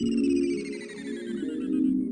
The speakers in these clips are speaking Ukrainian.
Thank you.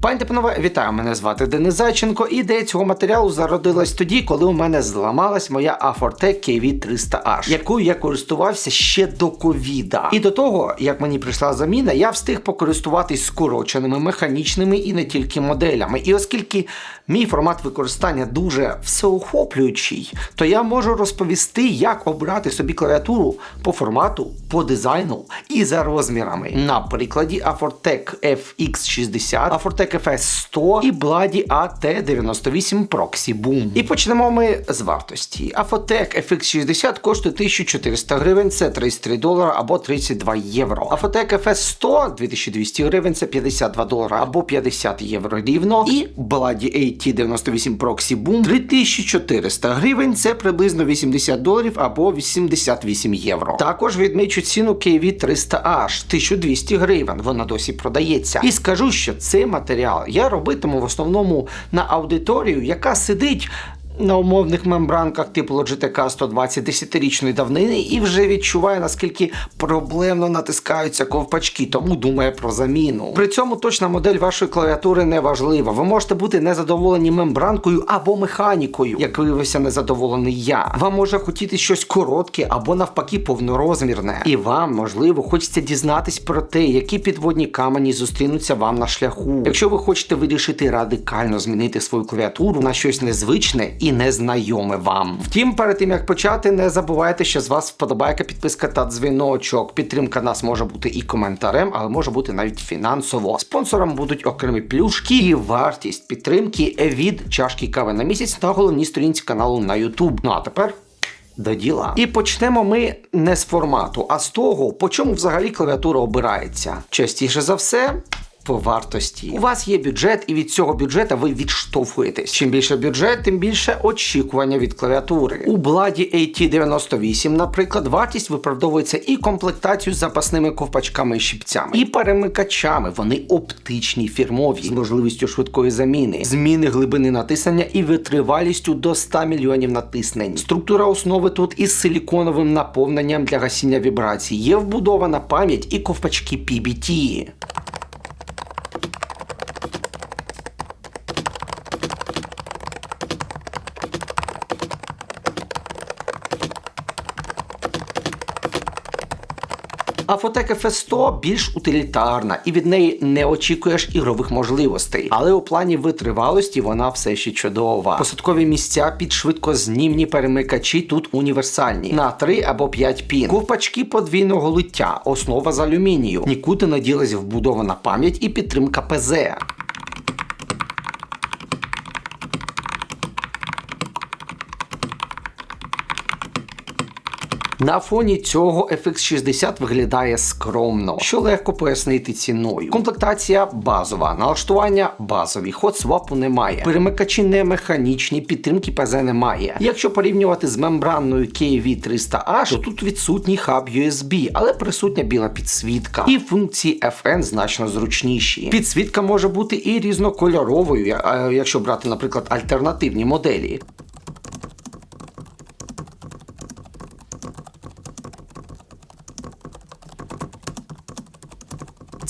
Пані та панове, вітаю! Мене звати Денис Зайченко. Ідея цього матеріалу зародилась тоді, коли у мене зламалась моя Afortec KV300H, якою я користувався ще до ковіда. І до того, як мені прийшла заміна, я встиг покористуватись скороченими механічними і не тільки моделями. І оскільки мій формат використання дуже всеохоплюючий, то я можу розповісти, як обрати собі клавіатуру по формату, по дизайну і за розмірами. На прикладі Afortec FX60, Afortec FS 100 і Blady AT98 Proxy Boom. І почнемо ми з вартості. Afortec FX60 коштує 1400 гривень, це 33 долара або 32 євро. Afortec FS 100 2200 гривень, це 52 долара або 50 євро рівно. І Blady AT98 Proxy Boom 3400 гривень, це приблизно 80 доларів або 88 євро. Також відмічу ціну KV300H 1200 гривень, вона досі продається. І скажу, що цей матеріал я робитиму в основному на аудиторію, яка сидить. На умовних мембранках типу Logitech 120 10-річної давнини і вже відчуває, наскільки проблемно натискаються ковпачки, тому думає про заміну. При цьому точна модель вашої клавіатури не важлива. Ви можете бути незадоволені мембранкою або механікою, як виявився незадоволений я. Вам може хотіти щось коротке або навпаки повнорозмірне. І вам, можливо, хочеться дізнатись про те, які підводні камені зустрінуться вам на шляху. Якщо ви хочете вирішити радикально змінити свою клавіатуру на щось незвичне і незнайоме вам. Втім, перед тим як почати, не забувайте, що з вас вподобайка, підписка та дзвіночок. Підтримка нас може бути і коментарем, але може бути навіть фінансово. Спонсором будуть окремі плюшки і вартість підтримки від чашки кави на місяць на головній сторінці каналу на YouTube. Ну а тепер. До діла. І почнемо ми не з формату, а з того, по чому взагалі клавіатура обирається. Частіше за все. Вартості. У вас є бюджет, і від цього бюджета ви відштовхуєтесь. Чим більше бюджет, тим більше очікування від клавіатури. У Blady AT98, наприклад, вартість виправдовується і комплектацією з запасними ковпачками і щипцями, і перемикачами. Вони оптичні, фірмові, з можливістю швидкої заміни, зміни глибини натиснення і витривалістю до 100 мільйонів натиснень. Структура основи тут із силіконовим наповненням для гасіння вібрацій. Є вбудована пам'ять і ковпачки PBT. А Fotec FS100 більш утилітарна і від неї не очікуєш ігрових можливостей. Але у плані витривалості вона все ще чудова. Посадкові місця під швидкознімні перемикачі тут універсальні на 3 або 5 пін. Ковпачки подвійного лиття, основа з алюмінію. Нікуди наділась вбудована пам'ять і підтримка ПЗ. На фоні цього FX60 виглядає скромно, що легко пояснити ціною. Комплектація базова, налаштування базові, ход-свапу немає. Перемикачі не механічні, підтримки ПЗ немає. Якщо порівнювати з мембранною KV300H, то тут відсутній хаб USB, але присутня біла підсвітка. І функції FN значно зручніші. Підсвітка може бути і різнокольоровою, якщо брати, наприклад, альтернативні моделі.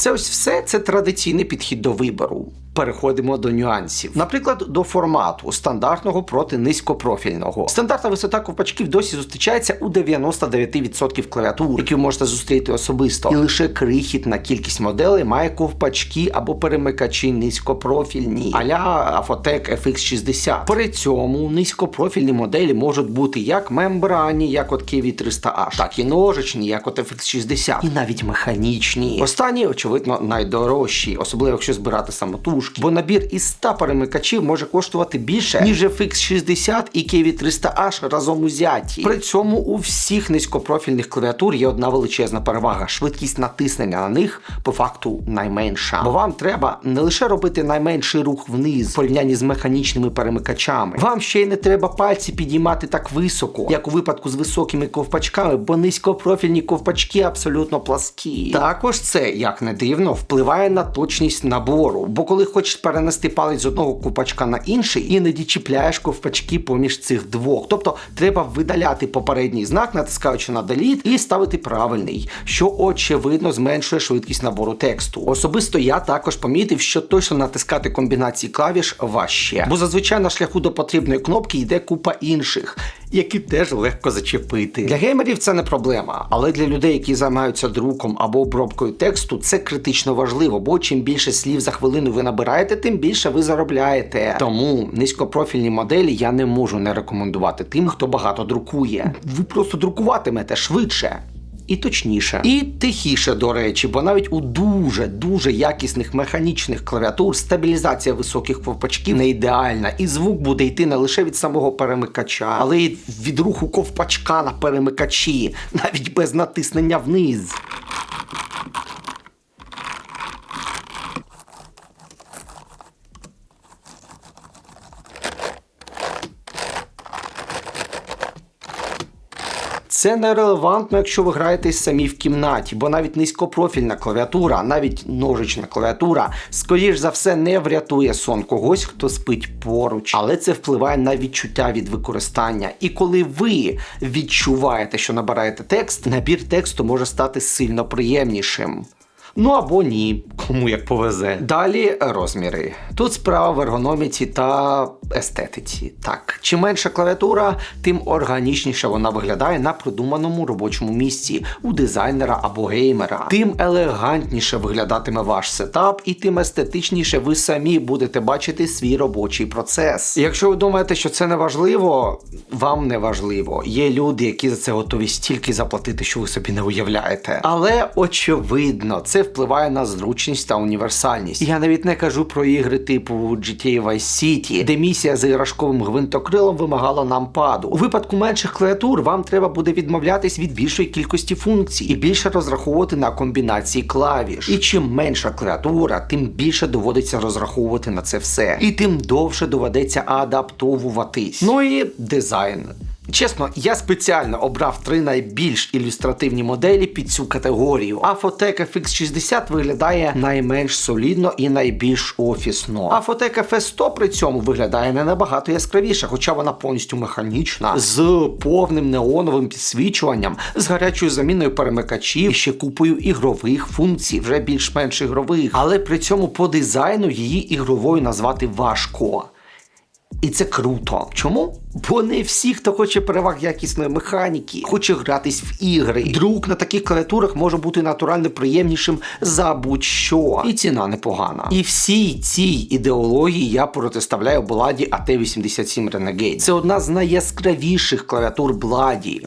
Це ось все це традиційний підхід до вибору. Переходимо до нюансів. Наприклад, до формату стандартного проти низькопрофільного. Стандартна висота ковпачків досі зустрічається у 99% клавіатур, які ви можете зустріти особисто. І лише крихітна кількість моделей має ковпачки або перемикачі низькопрофільні, аля Afotec FX60. При цьому низькопрофільні моделі можуть бути як мембранні, як от KV300H, так і ножичні, як от FX60, і навіть механічні. Останні, очевидно, найдорожчі, особливо якщо збирати самотужки, бо набір із 100 перемикачів може коштувати більше, ніж FX60 і KV300H разом узяті. При цьому у всіх низькопрофільних клавіатур є одна величезна перевага: швидкість натиснення на них по факту найменша. Бо вам треба не лише робити найменший рух вниз в порівнянні з механічними перемикачами. Вам ще й не треба пальці підіймати так високо, як у випадку з високими ковпачками, бо низькопрофільні ковпачки абсолютно пласкі. Також це, як не дивно, впливає на точність набору. Бо коли хочеш перенести палець з одного ковпачка на інший, іноді чіпляєш ковпачки поміж цих двох. Тобто треба видаляти попередній знак, натискаючи на Delete, і ставити правильний, що очевидно зменшує швидкість набору тексту. Особисто я також помітив, що точно натискати комбінації клавіш важче, бо зазвичай на шляху до потрібної кнопки йде купа інших, які теж легко зачепити. Для геймерів це не проблема, але для людей, які займаються друком або обробкою тексту, це критично важливо, бо чим більше слів за хвилину ви набираєте, тим більше ви заробляєте. Тому низькопрофільні моделі я не можу не рекомендувати тим, хто багато друкує. Ви просто друкуватимете швидше. І точніше, і тихіше, до речі, бо навіть у дуже дуже якісних механічних клавіатур стабілізація високих ковпачків не ідеальна, і звук буде йти не лише від самого перемикача, але й від руху ковпачка на перемикачі, навіть без натиснення вниз. Це нерелевантно, якщо ви граєтесь самі в кімнаті, бо навіть низькопрофільна клавіатура, навіть ножична клавіатура, скоріш за все, не врятує сон когось, хто спить поруч. Але це впливає на відчуття від використання. І коли ви відчуваєте, що набираєте текст, набір тексту може стати сильно приємнішим. Ну або ні, кому як повезе. Далі розміри. Тут справа в ергономіці та естетиці. Так, чим менша клавіатура, тим органічніше вона виглядає на продуманому робочому місці у дизайнера або геймера. Тим елегантніше виглядатиме ваш сетап, і тим естетичніше ви самі будете бачити свій робочий процес. Якщо ви думаєте, що це не важливо, вам не важливо. Є люди, які за це готові стільки заплатити, що ви собі не уявляєте. Але очевидно, це впливає на зручність та універсальність. Я навіть не кажу про ігри типу GTA Vice City, де місія з іграшковим гвинтокрилом вимагала нам паду. У випадку менших клавіатур вам треба буде відмовлятись від більшої кількості функцій і більше розраховувати на комбінації клавіш. І чим менша клавіатура, тим більше доводиться розраховувати на це все. І тим довше доведеться адаптовуватись. Ну і дизайн. Чесно, я спеціально обрав три найбільш ілюстративні моделі під цю категорію. Афотек FX60 виглядає найменш солідно і найбільш офісно. Афотек FS100 при цьому виглядає не набагато яскравіше, хоча вона повністю механічна, з повним неоновим підсвічуванням, з гарячою заміною перемикачів і ще купою ігрових функцій, вже більш-менш ігрових. Але при цьому по дизайну її ігровою назвати важко. І це круто. Чому? Бо не всі, хто хоче переваг якісної механіки, хоче гратись в ігри. Друк на таких клавіатурах може бути натурально приємнішим за будь-що. І ціна непогана. І всій цій ідеології я протиставляю Бладі AT87 Renegade. Це одна з найяскравіших клавіатур Бладі.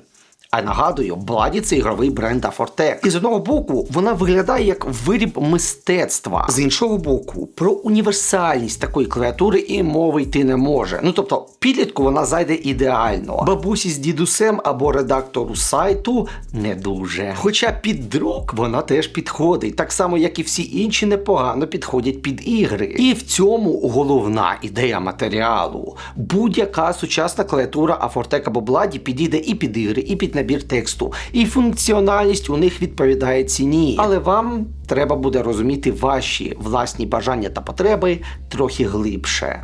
А нагадую, Бладі це ігровий бренд Афортек. І з одного боку, вона виглядає як виріб мистецтва. З іншого боку, про універсальність такої клавіатури і мови йти не може. Ну тобто, підлітку вона зайде ідеально. Бабусі з дідусем або редактору сайту не дуже. Хоча під друк вона теж підходить, так само як і всі інші непогано підходять під ігри. І в цьому головна ідея матеріалу. Будь-яка сучасна клавіатура Афортек або Бладі підійде і під ігри, і під набір тексту. І функціональність у них відповідає ціні. Але вам треба буде розуміти ваші власні бажання та потреби трохи глибше.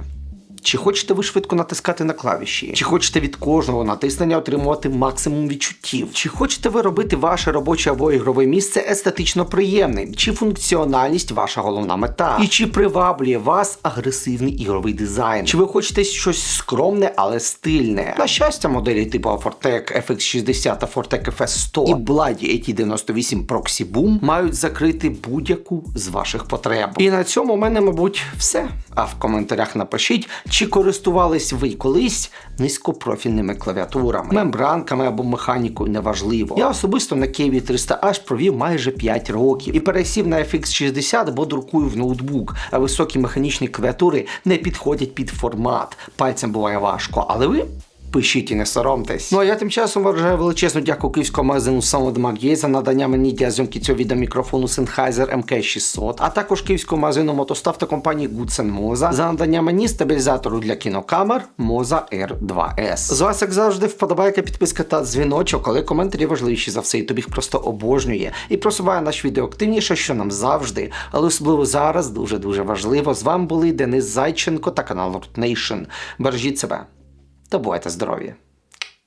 Чи хочете ви швидко натискати на клавіші? Чи хочете від кожного натиснення отримувати максимум відчуттів? Чи хочете ви робити ваше робоче або ігрове місце естетично приємним? Чи функціональність ваша головна мета? І чи приваблює вас агресивний ігровий дизайн? Чи ви хочете щось скромне, але стильне? На щастя, моделі типу Fortec FX60 та Fortec FS100 і Bloody AT98 Proxy Boom мають закрити будь-яку з ваших потреб. І на цьому у мене, мабуть, все. А в коментарях напишіть, чи користувались ви колись низькопрофільними клавіатурами, мембранками або механікою, неважливо. Я особисто на KV 300H провів майже 5 років і пересів на FX60, бо друкую в ноутбук, а високі механічні клавіатури не підходять під формат. Пальцем буває важко, але ви Пишіть і не соромтесь. Ну а я тим часом вважаю величезну дяку київському магазину Sound за надання мені для зйомки цього відео мікрофону Sennheiser MK600, а також київському магазину мотостав та компанії Goodsen Moza за надання мені стабілізатору для кінокамер Moza R2S. З вас, як завжди, вподобайка, підписка та дзвіночок, але коментарі важливіші за все, і тобі їх просто обожнює і просуває наш відео активніше, що нам завжди, але особливо зараз дуже дуже важливо. З вами були Денис Зайченко та канал Root Nation. Бережіть себе та бувайте здорові!